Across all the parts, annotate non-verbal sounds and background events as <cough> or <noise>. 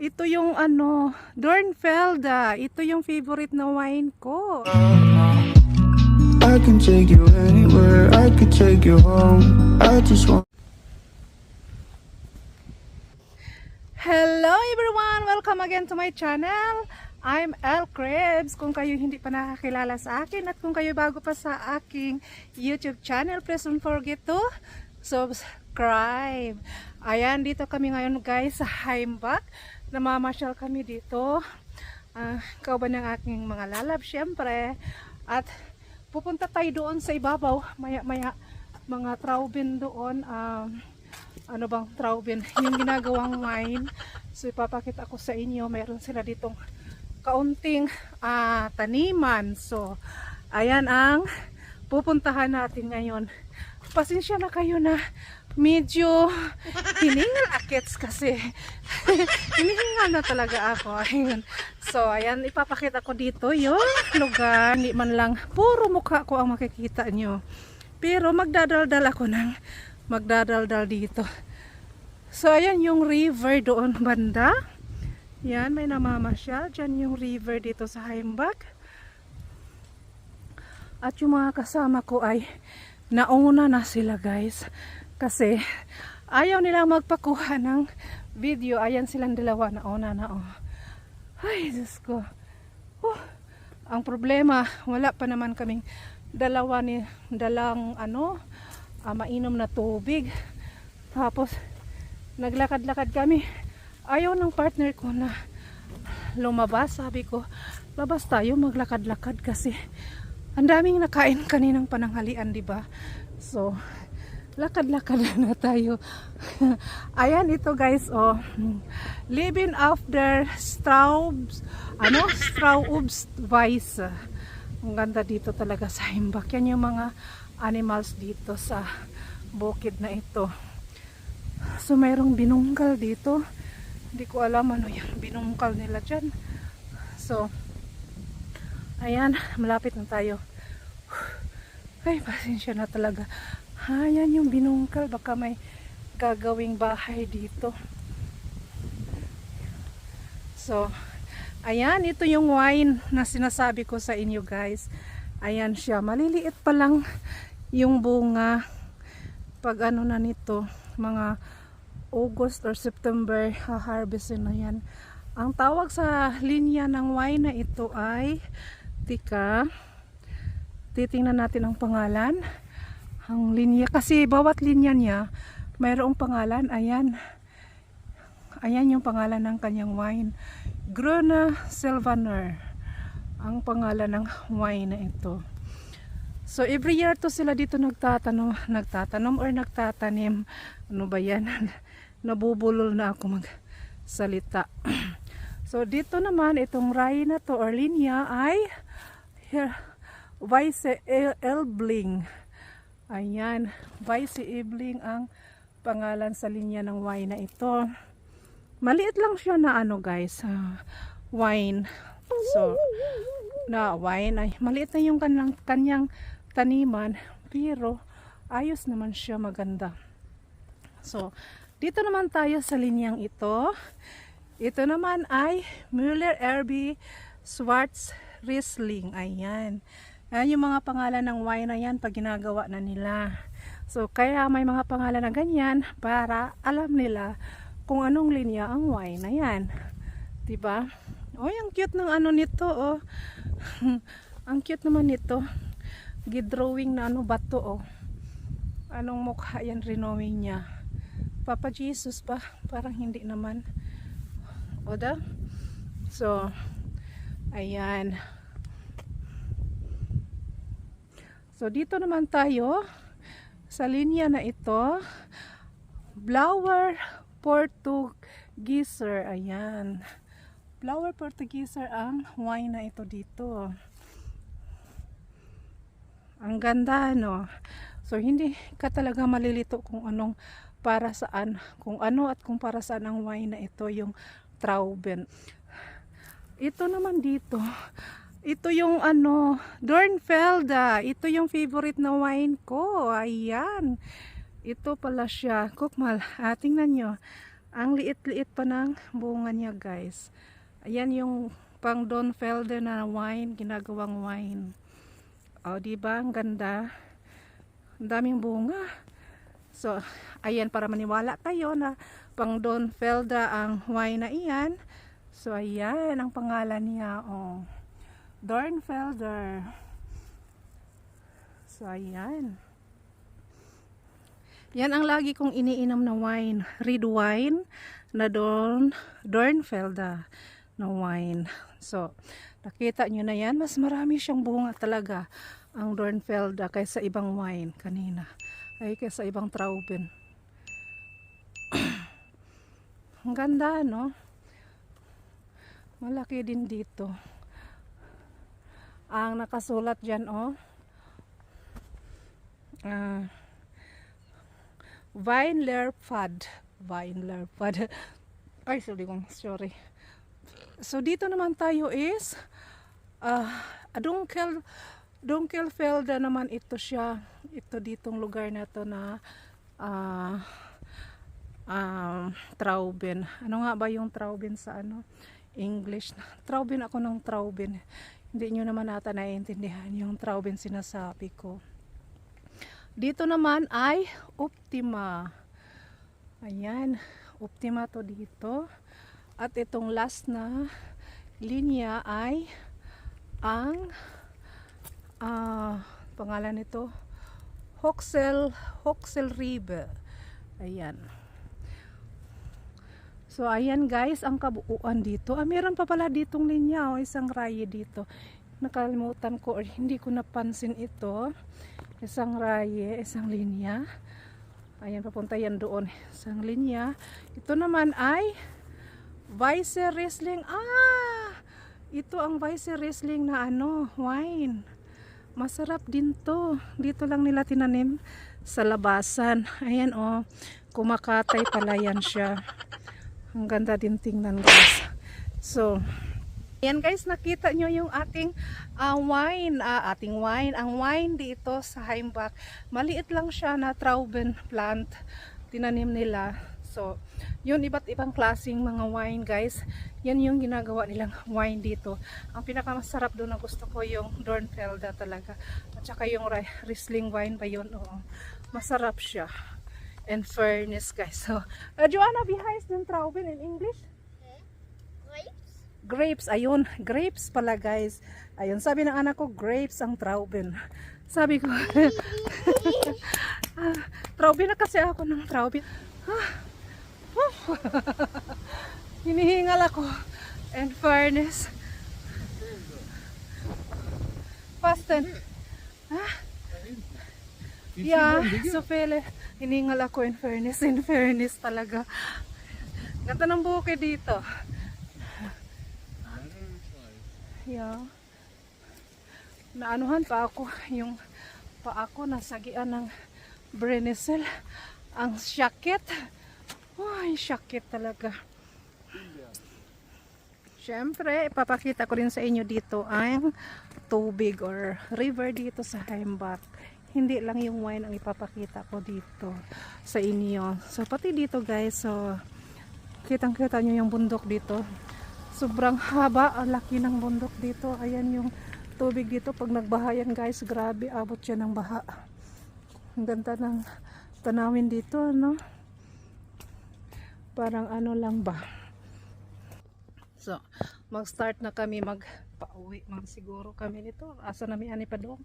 Ito yung ano, Dornfelda. Ito yung favorite na wine ko. I can take you anywhere, I could take you home. I just want. Hello everyone! Welcome again to my channel. I'm El Krebs. Kung kayo hindi pa nakakilala sa akin at kung kayo bago pa sa aking YouTube channel, please don't forget to subscribe. Ayan, dito kami ngayon guys sa Heimbach. Namamasyal kami dito. Uh, kauban ng aking mga lalab syempre. At pupunta tayo doon sa ibabaw. Maya-maya mga traubin doon. Um, ano bang traubin, <laughs> yung ginagawang wine. So ipapakita ko sa inyo, mayroon sila ditong kaunting ah, taniman. So ayan ang pupuntahan natin ngayon. Pasensya na kayo na medyo hiningal akits kasi <laughs> hinihingal na talaga ako. Ayun. So ayan, ipapakita ko dito yung lugar. Hindi man lang puro mukha ko ang makikita nyo. Pero magdadaldal ako ng magdadaldal dito. So, ayan yung river doon banda. Yan, may namamasyal. Diyan yung river dito sa Heimbach. At yung mga kasama ko ay nauna na sila guys. Kasi ayaw nilang magpakuha ng video. Ayan silang dalawa nauna na oh. Ay, Diyos ko. Oh, ang problema, wala pa naman kaming dalawa ni dalang ano, ah, mainom na tubig. Tapos, naglakad-lakad kami. Ayaw ng partner ko na lumabas. Sabi ko, labas tayo, maglakad-lakad kasi ang daming nakain kaninang pananghalian, di ba? So, lakad-lakad <laughs> na tayo. Ayan ito guys, oh. Living after Straubs, ano? Straubs Vice. Ang ganda dito talaga sa Himbak. Yan yung mga animals dito sa bukid na ito. So, mayroong binungkal dito. Hindi ko alam ano yung binungkal nila dyan. So, ayan, malapit na tayo. Ay, pasensya na talaga. Ayan yung binungkal. Baka may gagawing bahay dito. So, ayan, ito yung wine na sinasabi ko sa inyo guys. Ayan siya. Maliliit pa lang yung bunga pag ano na nito mga August or September ha-harvestin na yan ang tawag sa linya ng wine na ito ay tika titingnan natin ang pangalan ang linya kasi bawat linya niya mayroong pangalan ayan ayan yung pangalan ng kanyang wine Gruna Sylvaner ang pangalan ng wine na ito So every year to sila dito nagtatanong, nagtatanom or nagtatanim. Ano ba yan? <laughs> Nabubulol na ako magsalita. <clears throat> so dito naman itong ray na to or linya ay here, Vice Elbling. Ayan, Vice Elbling ang pangalan sa linya ng wine na ito. Maliit lang siya na ano guys, ah, wine. So, na wine ay maliit na yung kanyang, kanyang taniman pero ayos naman siya maganda so dito naman tayo sa linyang ito ito naman ay Müller RB Schwarz Riesling ayan ayan yung mga pangalan ng wine na yan pag ginagawa na nila. So kaya may mga pangalan na ganyan para alam nila kung anong linya ang wine na yan. Diba? Oh ang cute ng ano nito oh <laughs> ang cute naman nito. Gidrawing na ano bato oh anong mukha yan renowing niya? Papa Jesus pa parang hindi naman. O da? So ayan so dito naman tayo sa linya na ito Flower Portugiser ayan Flower Portugiser ang wine na ito dito ang ganda, no? So, hindi ka talaga malilito kung anong para saan, kung ano at kung para saan ang wine na ito, yung Trauben. Ito naman dito, ito yung ano, Dornfelda. Ito yung favorite na wine ko. Ayan. Ito pala siya. Kukmal, ah, tingnan nyo. Ang liit-liit pa ng bunga niya guys. Ayan yung pang Don Felder na wine, ginagawang wine. O, di ba? Ang ganda. Ang daming bunga. So, ayan para maniwala kayo na pang Don Felder ang wine na iyan. So, ayan ang pangalan niya. Oh. Dornfelder. So, ayan. Yan ang lagi kong iniinom na wine. Red wine na Dorn, Dornfelder na wine. So, nakita nyo na yan. Mas marami siyang bunga talaga ang Dornfelder kaysa ibang wine kanina. Ay, kaysa ibang Trauben. <clears throat> ang ganda, no? Malaki din dito. Ang nakasulat dyan, oh. Ah, Weinlerpfad. Weinlerpfad. <laughs> Ay, sorry kong, sorry. So, dito naman tayo is, ah, Dunkel, Dunkelfelda naman ito siya. Ito ditong lugar na to na, ah, um, Trauben. Ano nga ba yung Trauben sa ano? English. Trauben ako ng Trauben. Hindi nyo naman nata naiintindihan yung Trauben sinasabi ko. Dito naman ay Optima. Ayan, Optima to dito. At itong last na linya ay ang ah, pangalan nito Hoxel Hoxel River. Ayan. So ayan guys, ang kabuuan dito. Ah, meron pa pala ditong linya, oh, isang raye dito. Nakalimutan ko or hindi ko napansin ito. Isang raye, isang linya. Ayan, papunta yan doon. Isang linya. Ito naman ay Vice Riesling. Ah! Ito ang Vice Riesling na ano, wine. Masarap din to. Dito lang nila tinanim sa labasan. Ayan oh, kumakatay pala yan siya. Ang ganda din tingnan guys. So, Ayan guys, nakita nyo yung ating ah, wine, ah, ating wine. Ang wine dito sa Heimbach, maliit lang siya na Trauben plant, tinanim nila. So, yun iba't ibang klaseng mga wine guys. Yan yung ginagawa nilang wine dito. Ang pinakamasarap doon na gusto ko yung Dornfelder talaga. At saka yung Ri- Riesling wine ba yun? Oo. Masarap siya. And fairness guys. So, uh, Joanna, behind yung Trauben in English? grapes, ayun, grapes pala guys. Ayun, sabi ng anak ko, grapes ang Trauben. Sabi ko, <laughs> ah, Trauben na kasi ako ng Trauben. Ah, whew. <laughs> Hinihingal ako. And fairness. Fasten. Ah, yeah, so pele. Hinihingal ako in fairness. In fairness talaga. Ganda ng bukid dito. Yeah. Naanuhan pa ako yung pa ako nasagian ng Brenessel. Ang syakit. Ay, syakit talaga. Siyempre, ipapakita ko rin sa inyo dito ang tubig or river dito sa Heimbach. Hindi lang yung wine ang ipapakita ko dito sa inyo. So, pati dito guys, so, kitang-kita nyo yung bundok dito. Sobrang haba ang laki ng bundok dito. Ayan yung tubig dito. Pag nagbahayan guys grabe abot siya ng baha. Ang ganda ng tanawin dito no parang ano lang ba? So mag start na kami mag pauwi mga siguro kami nito. Asa namin ani pa doon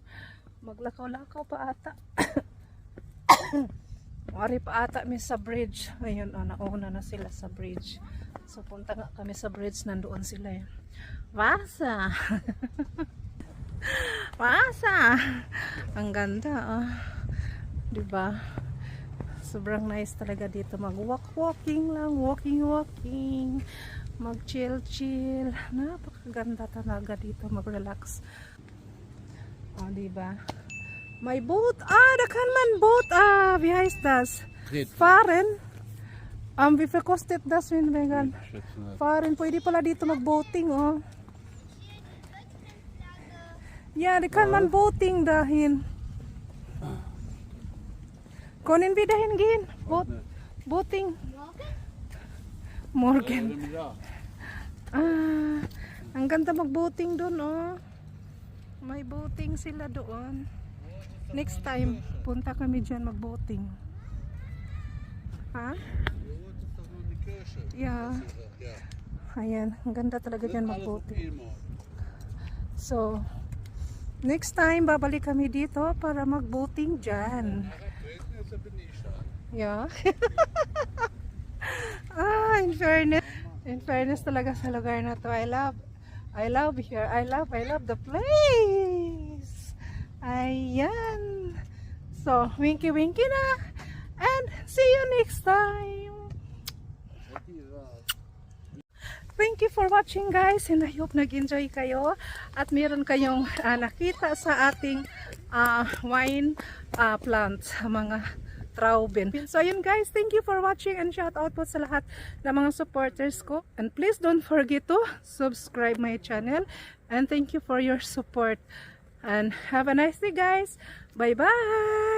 maglakaw-lakaw pa ata <coughs> Wari pa ata mi sa bridge. Ayun, oh, nauna na sila sa bridge. So, punta nga kami sa bridge. Nandoon sila eh. Wasa! <laughs> Wasa! Ang ganda, oh. Diba? Sobrang nice talaga dito. Mag-walk-walking lang. Walking-walking. Mag-chill-chill. Napakaganda talaga dito. Mag-relax. Oh, diba? May boat. Ah, da kan man boat. Ah, wie heißt das? Red. Fahren. Um, wie viel kostet das, wenn wir gehen? Fahren. Pwede pala dito mag-boating, oh. Ja, da kann man boating dahin. Können wir dahin gehen? Boat, boating. Morgan. Ah, ang ganda mag-boating doon, oh. May boating sila doon. Next time, punta kami dyan mag-boating. Ha? Yeah. Ayan, ang ganda talaga dyan mag-boating. So, next time, babalik kami dito para mag-boating dyan. Yeah. <laughs> ah, in fairness, in fairness talaga sa lugar na to. I love, I love here. I love, I love the place. Ayan. So, winky winky na. And see you next time. Thank you for watching guys and I hope nag-enjoy kayo at meron kayong ah, nakita sa ating ah, wine ah, plants, mga trauben. So ayun guys, thank you for watching and shout out po sa lahat ng mga supporters ko. And please don't forget to subscribe my channel and thank you for your support. And have a nice day guys. Bye bye!